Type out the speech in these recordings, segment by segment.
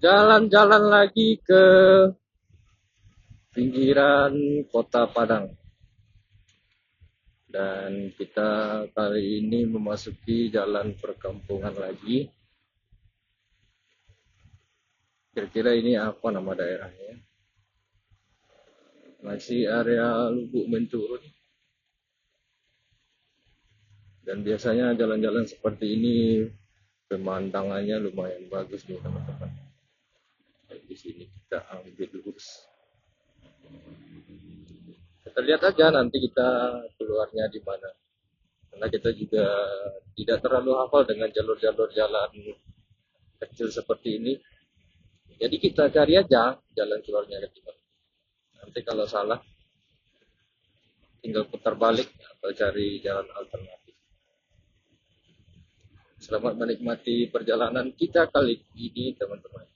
jalan-jalan lagi ke pinggiran kota Padang. Dan kita kali ini memasuki jalan perkampungan lagi. Kira-kira ini apa nama daerahnya? Masih area Lubuk Menturun. Dan biasanya jalan-jalan seperti ini pemandangannya lumayan bagus nih teman-teman. Di sini kita ambil lurus. Kita lihat aja nanti kita keluarnya di mana. Karena kita juga tidak terlalu hafal dengan jalur-jalur jalan kecil seperti ini. Jadi kita cari aja jalan keluarnya di mana. Nanti kalau salah tinggal putar balik atau cari jalan alternatif. Selamat menikmati perjalanan kita kali ini teman-teman.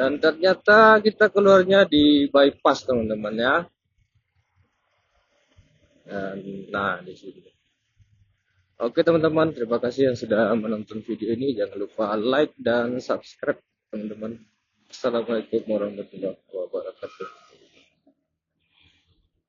dan ternyata kita keluarnya di bypass teman-teman ya dan, nah di sini Oke teman-teman, terima kasih yang sudah menonton video ini. Jangan lupa like dan subscribe teman-teman. Assalamualaikum warahmatullahi wabarakatuh.